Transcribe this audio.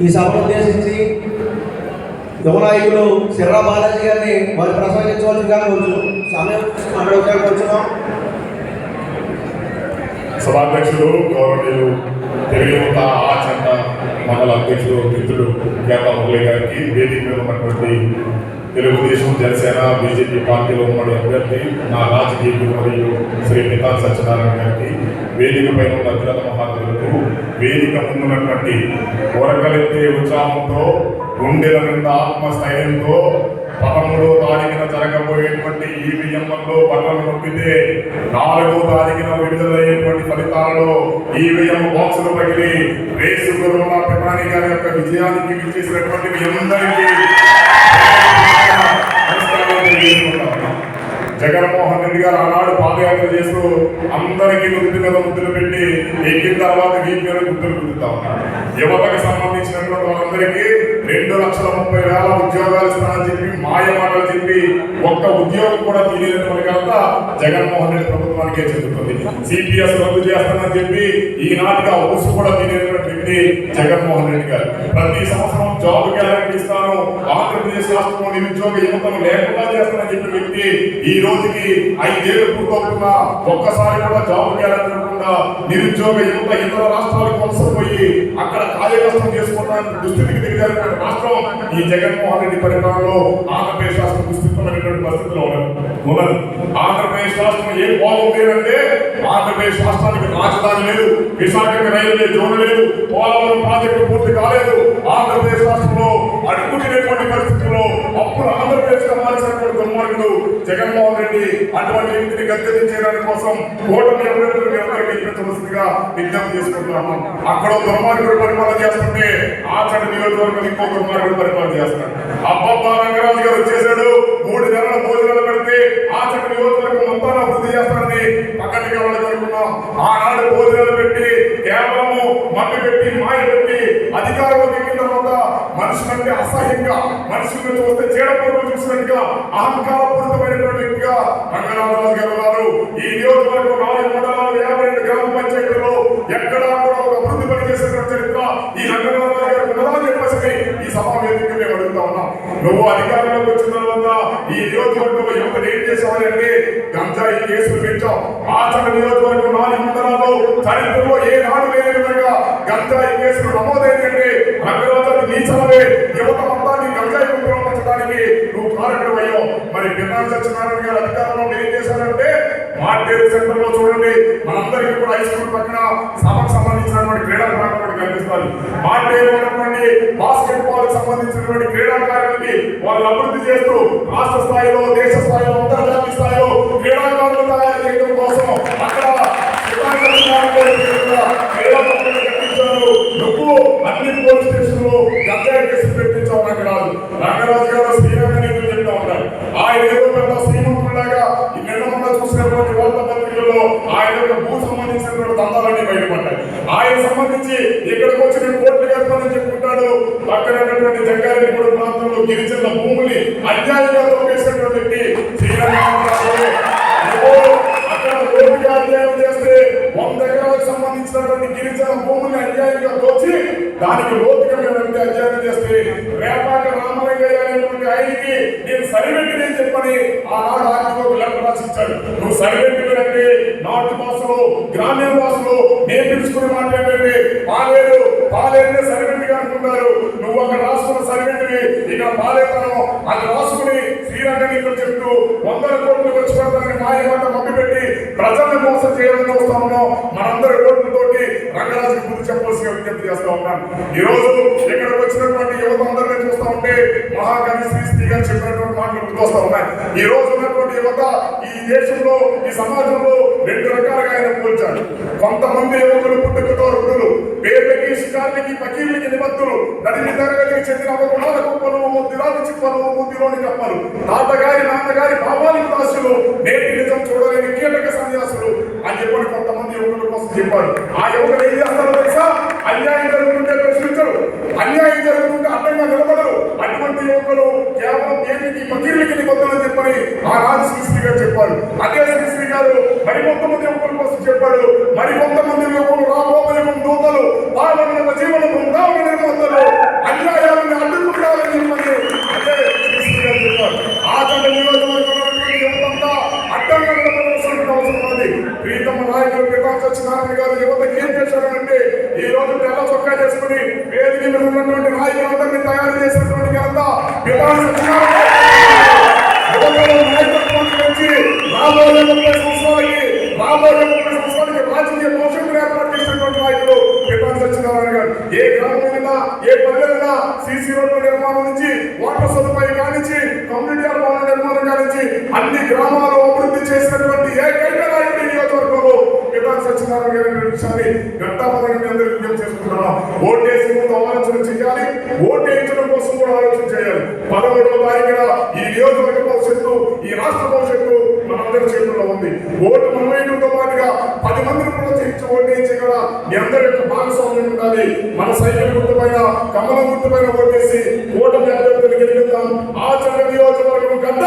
ఈ సభను ఉద్దేశించి యువనాయకులు సిర్రా బాలాజీ గారిని వారు ప్రసంగించవలసిగా కొంచెం సమయం అడగడానికి వచ్చినాం సభాధ్యక్షుడు గౌరవనీయులు తెలుగు యువత ఆచంట మండల అధ్యక్షుడు మిత్రుడు కేతా మురళి గారికి వేదిక మీద ఉన్నటువంటి తెలుగుదేశం జనసేన బీజేపీ పార్టీలో ఉన్న అభ్యర్థి నా రాజకీయ మరియు శ్రీ నితాన్ సత్యనారాయణ గారికి వేదిక పైన ఉన్న అగ్రత మహాత్ములకు వేదిక ముందున్నటువంటి కొరకలెత్తే ఉత్సాహంతో గుండెల నిండా ఆత్మస్థైర్యంతో పదమూడో తారీఖున జరగబోయేటువంటి ఈవీఎంలలో బట్టలు నొప్పితే నాలుగో తారీఖున విడుదలయ్యేటువంటి ఫలితాలలో ఈవీఎం బాక్సులు పగిలి రేసు గురువుల ప్రధాని గారి యొక్క విజయానికి విచ్చేసినటువంటి మీ అందరికీ జగన్మోహన్ రెడ్డి గారు ఆనాడు పాదయాత్ర చేస్తూ అందరికీ నుదుటి మీద ముద్దులు పెట్టి ఎక్కిన తర్వాత వీటి మీద ముద్దులు కుదురుతా ఉన్నారు. యువతకు సంబంధించినటువంటి వాళ్ళందరికీ రెండు లక్షల ముప్పై వేల ఉద్యోగాలు స్థానం చెప్పి మాయ మాటలు చెప్పి ఒక్క ఉద్యోగం కూడా తీయలేనటువంటి కనుక జగన్మోహన్ రెడ్డి ప్రభుత్వానికే చెందుతుంది. సిపిఎస్ రద్దు చేస్తానని చెప్పి ఈనాటిగా ఊసు కూడా తీరేటువంటి వ్యక్తి జగన్మోహన్ రెడ్డి గారు. ప్రతి సంవత్సరం జాబ్ గ్యారంటీ ఇస్తాను. ఆంధ్రప్రదేశ్ రాష్ట్రంలో నిరుద్యోగ యువతం లేకుండా చేస్తానని చెప్పిన వ్యక్తి ఈ రోజుకి ఐదేళ్ళు పూర్తవుతున్నా ఒక్కసారి కూడా జాబ్ గ్యారంటీ ఇవ్వకుండా నిరుద్యోగ యువత ఇతర రాష్ట్రాలకు వలసపోయి అక్కడ కార్యకష్టం చేసుకోవడానికి దుస్థితికి దిగజారిన రాష్ట్రం ఈ జగన్మోహన్ రెడ్డి పరిపాలనలో ఆంధ్రప్రదేశ్ రాష్ట్రం దుస్థితమైనటువంటి పరిస్థితిలో ఉన్నది. ఆంధ్రప్రదేశ్ రాష్ట్రం ఏం బాగుంది అంటే ఆంధ్రప్రదేశ్ రాష్ట్రానికి రాజధాని లేదు విశాఖకి రైల్వే జోన్ లేదు పోలవరం ప్రాజెక్టు పూర్తి కాలేదు. ఆంధ్రప్రదేశ్ రాష్ట్రంలో అడుగుతున్నటువంటి పరిస్థితుల్లో అప్పుడు ఆంధ్రప్రదేశ్ కావాల్సినటువంటి దుర్మార్గుడు జగన్మోహన్ రెడ్డి అటువంటి వ్యక్తిని చేయడానికి కోసం ఓటమి అభ్యర్థులు మీ విజ్ఞప్తి చేసుకుంటున్నాము అక్కడ దుర్మార్గుడు పరిపాలన చేస్తుంటే ఆచరణ నియోజకవర్గం ఇంకో దుర్మార్గుడు పరిపాలన చేస్తున్నాడు అబ్బబ్బా రంగరాజు గారు వచ్చేసాడు మూడు నెలల భోజనాలు పెడితే ఆచరణ నియోజకవర్గం మొత్తాన్ని అభివృద్ధి చేస్తారని పక్కన వాళ్ళు అనుకున్నాం ఆనాడు భోజనాలు పెట్టి కేవలము మట్టి పెట్టి మాయ పెట్టి అధికారంలో ఎక్కిన తర్వాత మనుషులంటే అసహ్యంగా మనుషులను చూస్తే చీడపరులు చూసినట్టుగా అహంకారపూరితమైనటువంటి వ్యక్తిగా రంగరామరాజు గారు ఉన్నారు. ఈ నియోజకవర్గం నాలుగు మండలాలు ఈ రంగరామరాజు గారు ఉన్నదని చెప్పేసి ఈ సభా వేదిక మేము అడుగుతా ఉన్నాం. నువ్వు అధికారంలోకి వచ్చిన తర్వాత ఈ నియోజకవర్గంలో యువత ఏం చేసావని అంటే గంజాయి కేసులు పెంచావు ఆచరణ నియోజకవర్గం నాలుగు మండలాల్లో చరిత్రలో ఏ నాడు లేని విధంగా గంజాయి కేసులు నమోదైందంటే రంగరాజు నీచలవే. యువత మొత్తాన్ని గంజాయి ముద్రలో నువ్వు కారణమయ్యావు మరి పిల్లలు సత్యనారాయణ గారు అధికారంలో ఏం మార్టేరు సెంటర్లో చూడండి. మనందరికీ కూడా హై స్కూల్ పక్కన సభకు సంబంధించినటువంటి క్రీడా ప్రాంగణం కనిపిస్తారు మార్టేరు ఉన్నటువంటి బాస్కెట్ బాల్ సంబంధించినటువంటి క్రీడాకారులకి వాళ్ళు అభివృద్ధి చేస్తూ రాష్ట్ర స్థాయిలో దేశ స్థాయిలో అంతర్జాతీయ స్థాయిలో క్రీడాకారులు తయారు చేయడం కోసం అక్కడ నువ్వు అన్ని పోలీస్ స్టేషన్లో గంజాయి కేసులు పెట్టించావు రంగరాజు రంగరాజు ఇక్కడికి వచ్చి నేను కోర్టు కడతానని చెప్పుకుంటాడు పక్కన ఉన్నటువంటి జంగారెడ్డి కూడా ప్రాంతంలో గిరిజనుల భూములు అన్యాయంగా తోకేసినటువంటి వ్యక్తి అక్కడ ఓపిక అధ్యయనం చేస్తే వంద ఎకరాలకు సంబంధించినటువంటి గిరిజన భూముల్ని అన్యాయంగా తోచి దానికి లోతుగా మేము అధ్యయనం చేస్తే రేపాక రామలింగయ్య అనేటువంటి ఆయనకి నేను సరివెట్టి నేను చెప్పని ఆనాడు ఆయనకు లెక్క రాసిచ్చాడు నువ్వు సరివెట్టి అంటే నాటు భాషలో గ్రామీణ భాషలో నేను మాట్లాడండి మాట పాలేరు పాలేరునే సరివెట్టిగా అనుకుంటారు. నువ్వు అక్కడ రాసుకున్న సరివెట్టివి ఇక పాలేతనం అది రాసుకుని శ్రీరంగనీకులు చెప్తూ వందల కోట్లు ఖర్చు పెడతానని మాయ మాట పెట్టి ప్రజల్ని మోసం చేయాలని వస్తా మనందరి కోట్లతోటి రంగరాజుకి బుద్ధి చెప్పవలసిన విజ్ఞప్తి చేస్తా ఉన్నాను ఈ రోజు ఇక్కడికి వచ్చినటువంటి యువత అందరూ చెప్పినటువంటి మాటలు ఉన్నాయి. ఈ రోజు ఉన్నటువంటి యువత ఈ దేశంలో ఈ సమాజంలో రెండు రకాలుగా ఆయన పోల్చాడు. కొంతమంది యువకులు పుట్టుకతో వృద్ధులు పేర్లకి షికార్లకి పకీర్లకి నిబద్ధులు నడిమి తరగతికి చెందిన ఒక గుణాల కుప్పలు ముద్దిరాలు చిప్పలు ముద్దులోని కప్పలు. తాతగారి నాన్నగారి భావాలకు దాసులు నేటి నిజం చూడలేని కీలక సన్యాసులు అని చెప్పని కొంతమంది యువకుల కోసం చెప్పారు. ఆ యువకులు ఏం చేస్తారో తెలుసా? అన్యాయం జరుగుతుంటే ప్రశ్నించరు. అన్యాయం జరుగుతుంటే అడ్డంగా నిలబడరు. అటువంటి కేవలం దేనికి పకీర్లకి నిబంధనలు చెప్పని ఆ రాజు శ్రీశ్రీ గారు చెప్పారు. అదే శ్రీశ్రీ గారు మరి కొంతమంది యువకుల కోసం చెప్పాడు మరి కొంతమంది యువకులు రాబోయే దూతలు పాల్గొన్న జీవనం ఏ గ్రామమైనా ఏ కూడా సీసీ రోడ్ల నిర్మాణం నుంచి వాటర్ సదుపాయం కానించి కమ్యూనిటీ భవన నిర్మాణం కానించి అన్ని గ్రామాలు అభివృద్ధి చేసినటువంటి ఏకైక నాయకుడు నియోజకవర్గంలో పితాని సత్యనారాయణ గారి విషయాన్ని ఘంటాపదంగా మీ అందరికీ విజ్ఞప్తి చేసుకుంటున్నాను. ఓటేసి ముందు ఆలోచన చేయాలి. ఓటేయించడం కోసం కూడా ఆలోచన చేయాలి. పదమూడవ తారీఖున ఈ నియోజకవర్గ భవిష్యత్తు ఈ రాష్ట్ర భవిష్యత్తు మనందరి చేతుల్లో ఉంది. ఓటు మనమేయడంతో పాటుగా పది మంది ప్రోత్సహించి ఓటేయించి కూడా మీ అందరి యొక్క భాగస్వామ్యం ఉండాలి. మన సైకిల్ గుర్తు పైన కమల గుర్తు పైన ఓటేసి ఓటమి అభ్యర్థులు గెలిపిద్దాం. ఆచరణ నియోజకవర్గం గడ్డ